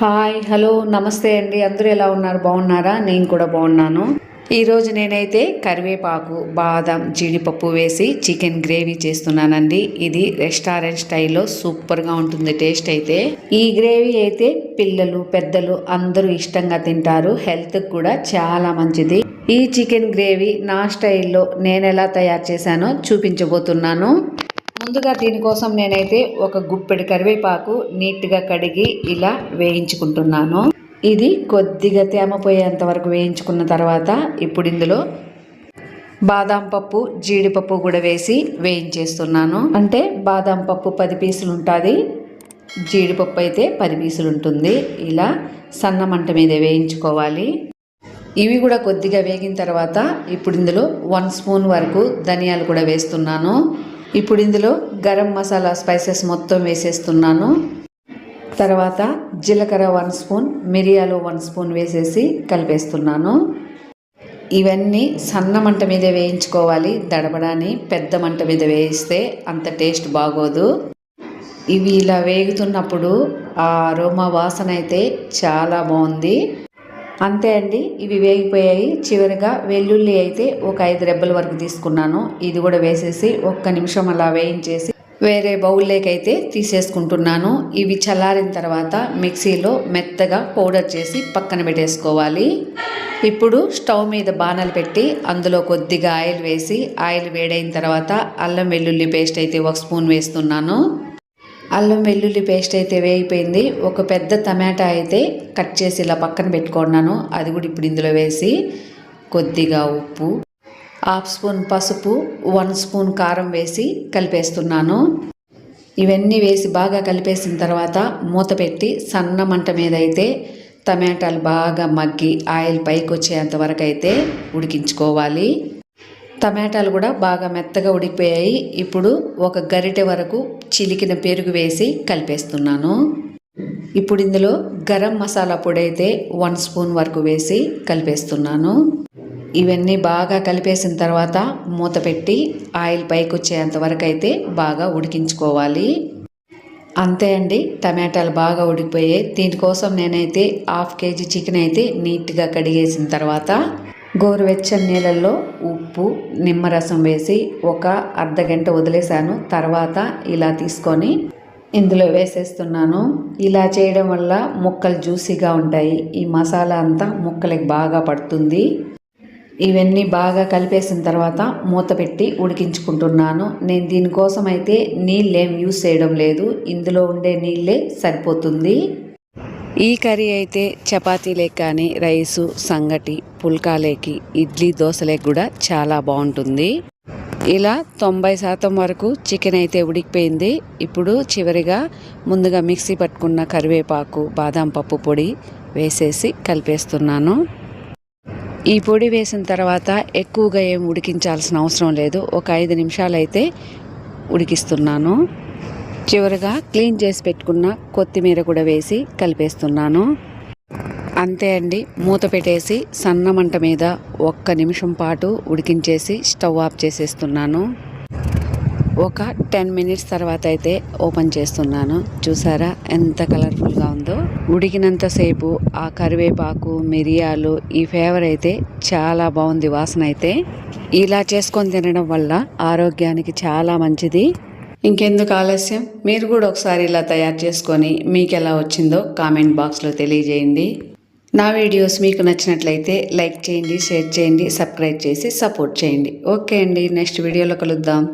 Hi hello నమస్తే అండి. అందరూ ఎలా ఉన్నారు? బాగున్నారా? నేను కూడా బాగున్నాను. ఈరోజు నేనైతే కరివేపాకు బాదం జీడిపప్పు వేసి చికెన్ గ్రేవీ చేస్తున్నానండి. ఇది రెస్టారెంట్ స్టైల్లో సూపర్గా ఉంటుంది టేస్ట్ అయితే. ఈ గ్రేవీ అయితే పిల్లలు పెద్దలు అందరూ ఇష్టంగా తింటారు. హెల్త్కి కూడా చాలా మంచిది. ఈ చికెన్ గ్రేవీ నా స్టైల్లో నేను ఎలా తయారు చేశానో చూపించబోతున్నాను. ముందుగా దీనికోసం నేనైతే ఒక గుప్పెడు కరివేపాకు నీట్గా కడిగి ఇలా వేయించుకుంటున్నాను. ఇది కొద్దిగా తేమ పోయేంత వరకు వేయించుకున్న తర్వాత ఇప్పుడు ఇందులో బాదాం పప్పు జీడిపప్పు కూడా వేసి వేయించేస్తున్నాను. అంటే బాదాం పప్పు పది పీసులు ఉంటుంది జీడిపప్పు అయితే పది పీసులు ఉంటుంది. ఇలా సన్న మంట మీద వేయించుకోవాలి. ఇవి కూడా కొద్దిగా వేగిన తర్వాత ఇప్పుడు ఇందులో వన్ స్పూన్ వరకు ధనియాలు కూడా వేస్తున్నాను. ఇప్పుడు ఇందులో గరం మసాలా స్పైసెస్ మొత్తం వేసేస్తున్నాను. తర్వాత జీలకర్ర వన్ స్పూన్ మిరియాలు వన్ స్పూన్ వేసేసి కలిపేస్తున్నాను. ఇవన్నీ సన్న మంట మీద వేయించుకోవాలి. దడబడాని పెద్ద మంట మీద వేయిస్తే అంత టేస్ట్ బాగోదు. ఇవి ఇలా వేగుతున్నప్పుడు ఆ అరోమా వాసన అయితే చాలా బాగుంది. అంతే అండి ఇవి వేగిపోయాయి. చివరిగా వెల్లుల్లి అయితే ఒక ఐదు రెబ్బల వరకు తీసుకున్నాను. ఇది కూడా వేసేసి ఒక్క నిమిషం అలా వేయించేసి వేరే బౌల్లోకి అయితే తీసేసుకుంటున్నాను. ఇవి చల్లారిన తర్వాత మిక్సీలో మెత్తగా పౌడర్ చేసి పక్కన పెట్టేసుకోవాలి. ఇప్పుడు స్టవ్ మీద బాణలు పెట్టి అందులో కొద్దిగా ఆయిల్ వేసి ఆయిల్ వేడైన తర్వాత అల్లం వెల్లుల్లి పేస్ట్ అయితే ఒక స్పూన్ వేస్తున్నాను. అల్లం వెల్లుల్లి పేస్ట్ అయితే వేగిపోయింది. ఒక పెద్ద టమాటా అయితే కట్ చేసి ఇలా పక్కన పెట్టుకున్నాను. అది కూడా ఇప్పుడు ఇందులో వేసి కొద్దిగా ఉప్పు హాఫ్ స్పూన్ పసుపు వన్ స్పూన్ కారం వేసి కలిపేస్తున్నాను. ఇవన్నీ వేసి బాగా కలిపేసిన తర్వాత మూత పెట్టి సన్న మంట మీద అయితే టమాటాలు బాగా మగ్గి ఆయిల్ పైకి వచ్చేంత వరకు అయితే ఉడికించుకోవాలి. టమాటాలు కూడా బాగా మెత్తగా ఉడికిపోయాయి. ఇప్పుడు ఒక గరిటె వరకు చిలికిన పెరుగు వేసి కలిపేస్తున్నాను. ఇప్పుడు ఇందులో గరం మసాలా పొడి అయితే వన్ స్పూన్ వరకు వేసి కలిపేస్తున్నాను. ఇవన్నీ బాగా కలిపేసిన తర్వాత మూత పెట్టి ఆయిల్ పైకి వచ్చేంత వరకు అయితే బాగా ఉడికించుకోవాలి. అంతే అండి టమాటాలు బాగా ఉడికిపోయాయి. దీనికోసం నేనైతే హాఫ్ కేజీ చికెన్ అయితే నీట్గా కడిగేసిన తర్వాత గోరువెచ్చని నీళ్ళల్లో ఉప్పు నిమ్మరసం వేసి ఒక అర్ధ గంట వదిలేశాను. తర్వాత ఇలా తీసుకొని ఇందులో వేసేస్తున్నాను. ఇలా చేయడం వల్ల ముక్కలు జ్యూసీగా ఉంటాయి. ఈ మసాలా అంతా ముక్కలకి బాగా పడుతుంది. ఇవన్నీ బాగా కలిపేసిన తర్వాత మూత పెట్టి ఉడికించుకుంటున్నాను. నేను దీనికోసం అయితే నీళ్ళేం యూస్ చేయడం లేదు. ఇందులో ఉండే నీళ్ళే సరిపోతుంది. ఈ కర్రీ అయితే చపాతీలే కానీ రైసు సంగటి పుల్కాలేకి ఇడ్లీ దోశలేకి కూడా చాలా బాగుంటుంది. ఇలా తొంభై శాతం వరకు చికెన్ అయితే ఉడికిపోయింది. ఇప్పుడు చివరిగా ముందుగా మిక్సీ పట్టుకున్న కరివేపాకు బాదం పప్పు పొడి వేసేసి కలిపేస్తున్నాను. ఈ పొడి వేసిన తర్వాత ఎక్కువగా ఏం ఉడికించాల్సిన అవసరం లేదు. ఒక ఐదు నిమిషాలు అయితే ఉడికిస్తున్నాను. చివరిగా క్లీన్ చేసి పెట్టుకున్న కొత్తిమీర కూడా వేసి కలిపేస్తున్నాను. అంతే అండి మూత పెట్టేసి సన్న మంట మీద ఒక్క నిమిషం పాటు ఉడికించేసి స్టవ్ ఆఫ్ చేసేస్తున్నాను. ఒక టెన్ మినిట్స్ తర్వాత అయితే ఓపెన్ చేస్తున్నాను. చూసారా ఎంత కలర్ఫుల్గా ఉందో. ఉడికినంతసేపు ఆ కరివేపాకు మిరియాలు ఈ ఫ్లేవర్ అయితే చాలా బాగుంది వాసన అయితే. ఇలా చేసుకొని తినడం వల్ల ఆరోగ్యానికి చాలా మంచిది. ఇంకెందుకు ఆలస్యం? మీరు కూడా ఒకసారి ఇలా తయారు చేసుకొని మీకు ఎలా వచ్చిందో కామెంట్ బాక్స్లో తెలియజేయండి. నా వీడియోస్ మీకు నచ్చినట్లయితే లైక్ చేయండి షేర్ చేయండి సబ్స్క్రైబ్ చేసి సపోర్ట్ చేయండి. ఓకే అండి నెక్స్ట్ వీడియోలో కలుద్దాం.